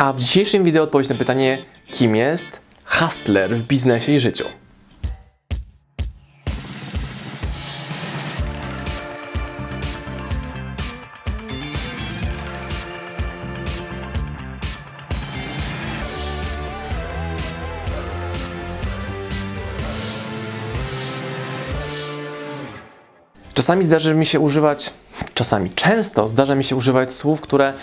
A w dzisiejszym wideo odpowiedź na pytanie, kim jest hustler w biznesie i życiu. Czasami zdarzy mi się używać, czasami, często zdarza mi się używać słów, które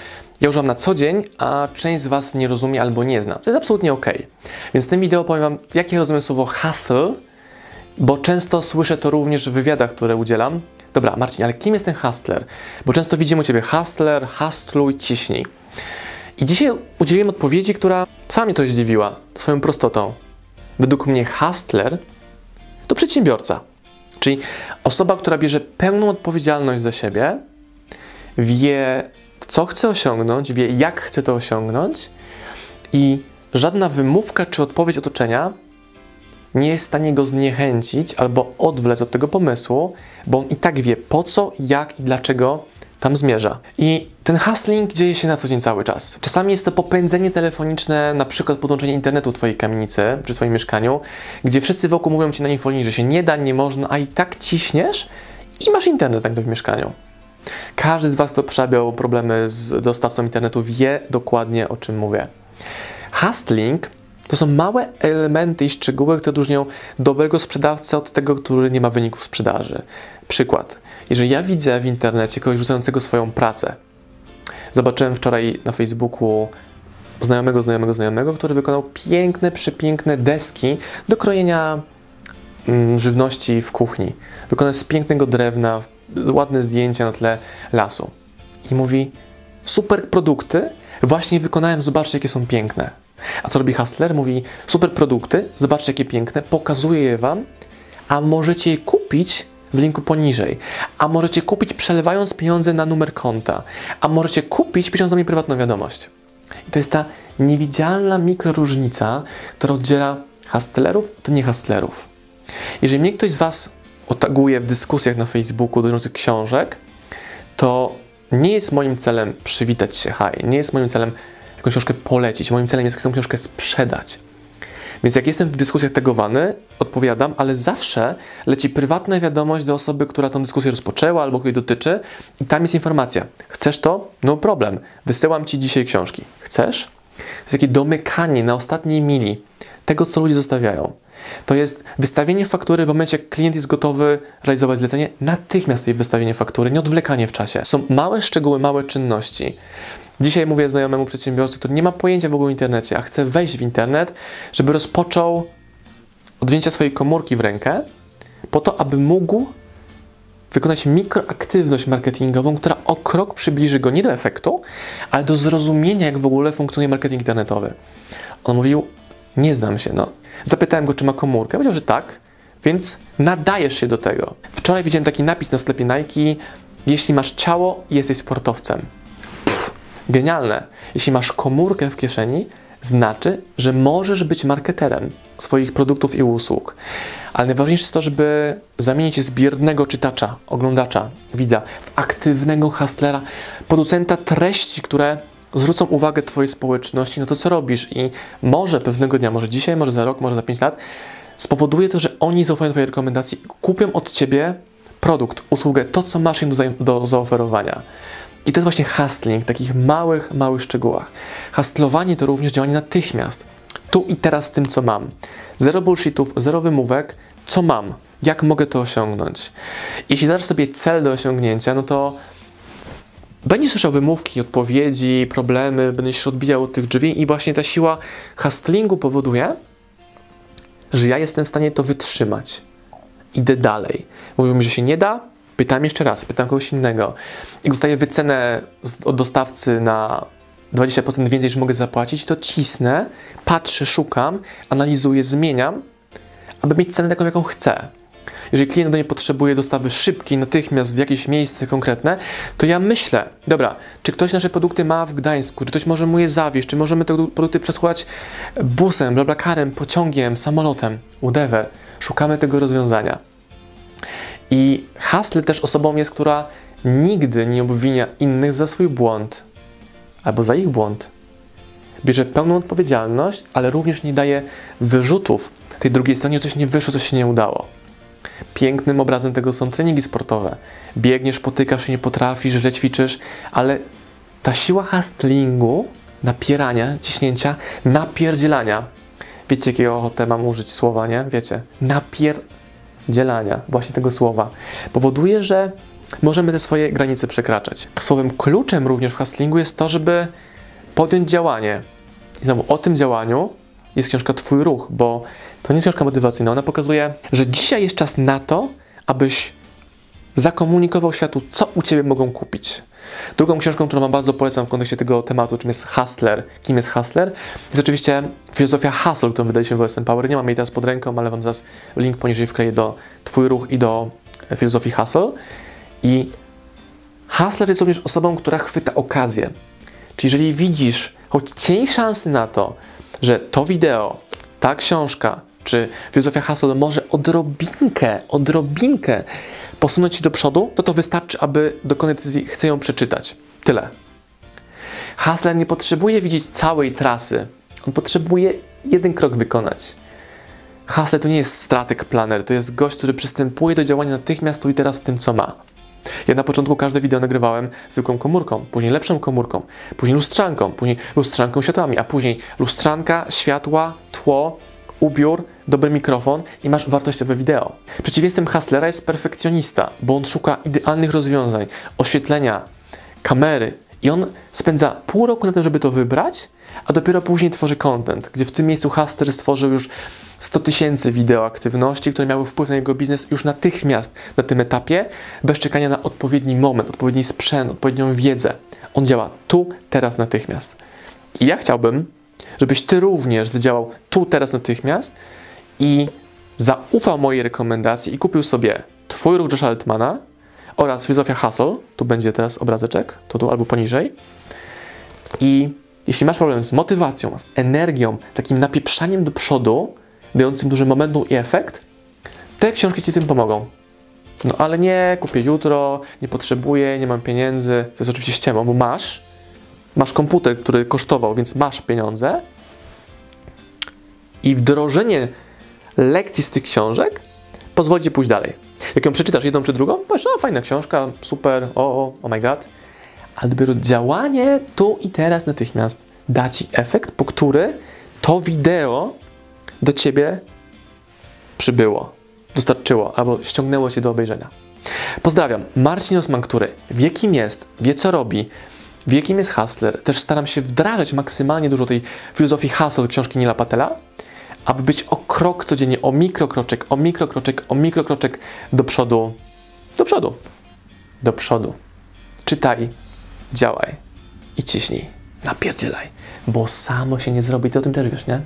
ja używam na co dzień, a część z Was nie rozumie albo nie zna. To jest absolutnie ok. Więc w tym wideo powiem Wam, jak ja rozumiem słowo hustle, bo często słyszę to również w wywiadach, które udzielam. Dobra, Marcin, ale kim jest ten hustler? Bo często widzimy u Ciebie hustler, hustluj, ciśnij. I dzisiaj udzieliłem odpowiedzi, która sama mnie to zdziwiła swoją prostotą. Według mnie hustler to przedsiębiorca. Czyli osoba, która bierze pełną odpowiedzialność za siebie, wie, co chce osiągnąć, wie, jak chce to osiągnąć i żadna wymówka czy odpowiedź otoczenia nie jest w stanie go zniechęcić albo odwlec od tego pomysłu, bo on i tak wie po co, jak i dlaczego tam zmierza. I ten hustling dzieje się na co dzień cały czas. Czasami jest to popędzenie telefoniczne, na przykład podłączenie internetu w Twojej kamienicy czy Twoim mieszkaniu, gdzie wszyscy wokół mówią Ci na infolinii, że się nie da, nie można, a i tak ciśniesz i masz internet nagle w mieszkaniu. Każdy z Was, kto przerabiał problemy z dostawcą internetu, wie dokładnie o czym mówię. Hustling to są małe elementy i szczegóły, które różnią dobrego sprzedawcę od tego, który nie ma wyników sprzedaży. Przykład. Jeżeli ja widzę w internecie kogoś rzucającego swoją pracę, zobaczyłem wczoraj na Facebooku znajomego, znajomego, znajomego, który wykonał piękne, przepiękne deski do krojenia mm, żywności w kuchni. Wykonał z pięknego drewna, ładne zdjęcia na tle lasu. I mówi, super produkty, właśnie wykonałem, zobaczcie jakie są piękne. A co robi Hustler? Mówi, super produkty, zobaczcie jakie piękne, pokazuję je Wam, a możecie je kupić w linku poniżej. A możecie kupić przelewając pieniądze na numer konta. A możecie kupić pisząc do mnie prywatną wiadomość. I to jest ta niewidzialna mikroróżnica, która oddziela hustlerów od niehustlerów. Jeżeli mnie ktoś z Was otaguje w dyskusjach na Facebooku dotyczących książek, to nie jest moim celem przywitać się, haj, nie jest moim celem jakąś książkę polecić, moim celem jest tę książkę sprzedać. Więc jak jestem w dyskusjach tegowany, odpowiadam, ale zawsze leci prywatna wiadomość do osoby, która tę dyskusję rozpoczęła albo której dotyczy i tam jest informacja. Chcesz to? No problem. Wysyłam Ci dzisiaj książki. Chcesz? To jest takie domykanie na ostatniej mili tego, co ludzie zostawiają. To jest wystawienie faktury w momencie, jak klient jest gotowy realizować zlecenie, natychmiast jej wystawienie faktury, nie odwlekanie w czasie. Są małe szczegóły, małe czynności. Dzisiaj mówię znajomemu przedsiębiorcy, który nie ma pojęcia w ogóle o internecie, a chce wejść w internet, żeby rozpoczął od wzięcia swojej komórki w rękę, po to, aby mógł wykonać mikroaktywność marketingową, która o krok przybliży go nie do efektu, ale do zrozumienia, jak w ogóle funkcjonuje marketing internetowy. On mówił, nie znam się, no. Zapytałem go, czy ma komórkę. Powiedział, że tak, więc nadajesz się do tego. Wczoraj widziałem taki napis na sklepie Nike, jeśli masz ciało, jesteś sportowcem. Pff, genialne. Jeśli masz komórkę w kieszeni, znaczy, że możesz być marketerem swoich produktów i usług. Ale najważniejsze jest to, żeby zamienić z biernego czytacza, oglądacza, widza, w aktywnego hustlera, producenta treści, które zwrócą uwagę Twojej społeczności na to, co robisz i może pewnego dnia, może dzisiaj, może za rok, może za 5 lat, spowoduje to, że oni zaufają Twojej rekomendacji, kupią od Ciebie produkt, usługę, to, co masz im do, do zaoferowania. I to jest właśnie hustling w takich małych, małych szczegółach. Hustlowanie to również działanie natychmiast. Tu i teraz z tym, co mam. Zero bullshitów, zero wymówek, co mam, jak mogę to osiągnąć. Jeśli dasz sobie cel do osiągnięcia, no to będziesz słyszał wymówki, odpowiedzi, problemy, będziesz się odbijał od tych drzwi i właśnie ta siła hustlingu powoduje, że ja jestem w stanie to wytrzymać. Idę dalej. Mówią mi, że się nie da, pytam jeszcze raz, pytam kogoś innego. I dostaję wycenę od dostawcy na 20% więcej, że mogę zapłacić, to cisnę, patrzę, szukam, analizuję, zmieniam, aby mieć cenę taką, jaką chcę. Jeżeli klient do mnie potrzebuje dostawy szybkiej, natychmiast w jakieś miejsce konkretne, to ja myślę, dobra, czy ktoś nasze produkty ma w Gdańsku, czy ktoś może mu je zawieźć, czy możemy te produkty przesłać busem, blablakarem, pociągiem, samolotem, whatever. Szukamy tego rozwiązania. I Hasle też osobą jest, która nigdy nie obwinia innych za swój błąd albo za ich błąd. bierze pełną odpowiedzialność, ale również nie daje wyrzutów tej drugiej stronie, coś nie wyszło, coś się nie udało. Pięknym obrazem tego są treningi sportowe. Biegniesz, potykasz się, nie potrafisz, źle ćwiczysz, ale ta siła hustlingu, napierania, ciśnięcia, napierdzielania. Wiecie, jakiego ochotę mam użyć słowa, nie? Wiecie. Napierdzielania, właśnie tego słowa. Powoduje, że możemy te swoje granice przekraczać. Słowem kluczem również w hustlingu jest to, żeby podjąć działanie. I znowu o tym działaniu jest książka Twój ruch, bo to nie jest książka motywacyjna. Ona pokazuje, że dzisiaj jest czas na to, abyś zakomunikował światu, co u Ciebie mogą kupić. Drugą książką, którą Wam bardzo polecam w kontekście tego tematu, czym jest hustler, kim jest hustler, jest oczywiście filozofia hustle, którą wydaliśmy w OSM Power. Nie mam jej teraz pod ręką, ale Wam zaraz link poniżej wkleję do Twój ruch i do filozofii hustle. I hustler jest również osobą, która chwyta okazję. Czyli jeżeli widzisz choć cień szansy na to, że to wideo, ta książka, czy filozofia hustle może odrobinkę, odrobinkę posunąć się do przodu, to to wystarczy, aby dokonać decyzji, chcę ją przeczytać. Tyle. Hustler nie potrzebuje widzieć całej trasy. On potrzebuje jeden krok wykonać. Hustler to nie jest stratek planer, to jest gość, który przystępuje do działania natychmiast tu i teraz z tym, co ma. Ja na początku każde wideo nagrywałem zwykłą komórką, później lepszą komórką, później lustrzanką, później lustrzanką światłami, a później lustrzanka, światła, tło, ubiór, dobry mikrofon i masz wartościowe wideo. Przeciwieństwem hustlera jest perfekcjonista, bo on szuka idealnych rozwiązań, oświetlenia, kamery i on spędza pół roku na tym, żeby to wybrać, a dopiero później tworzy content, gdzie w tym miejscu hustler stworzył już 100 tysięcy wideo aktywności, które miały wpływ na jego biznes już natychmiast na tym etapie, bez czekania na odpowiedni moment, odpowiedni sprzęt, odpowiednią wiedzę. On działa tu, teraz, natychmiast. I ja chciałbym, żebyś ty również zadziałał tu, teraz, natychmiast i zaufał mojej rekomendacji i kupił sobie Twój ruch Josha Altmana oraz filozofia Hustle, tu będzie teraz obrazeczek, to tu albo poniżej. I jeśli masz problem z motywacją, z energią, takim napieprzaniem do przodu, dającym duży momentum i efekt, te książki Ci tym pomogą. No ale nie, kupię jutro, nie potrzebuję, nie mam pieniędzy. To jest oczywiście ściemą, bo masz, masz komputer, który kosztował, więc masz pieniądze i wdrożenie lekcji z tych książek pozwoli Ci pójść dalej. Jak ją przeczytasz jedną czy drugą, powiesz, o fajna książka, super, o, o, oh my god, ale dopiero działanie tu i teraz natychmiast da Ci efekt, po który to wideo do Ciebie przybyło, dostarczyło albo ściągnęło Cię do obejrzenia. Pozdrawiam. Marcin Osman, który wie kim jest, wie co robi, wie kim jest hustler. Też staram się wdrażać maksymalnie dużo tej filozofii hustle książki Nila Patela, aby być o krok codziennie, o mikrokroczek, o mikrokroczek, o mikrokroczek do przodu, do przodu, do przodu. Czytaj, działaj i ciśnij, napierdzielaj, bo samo się nie zrobi, ty o tym też wiesz, nie?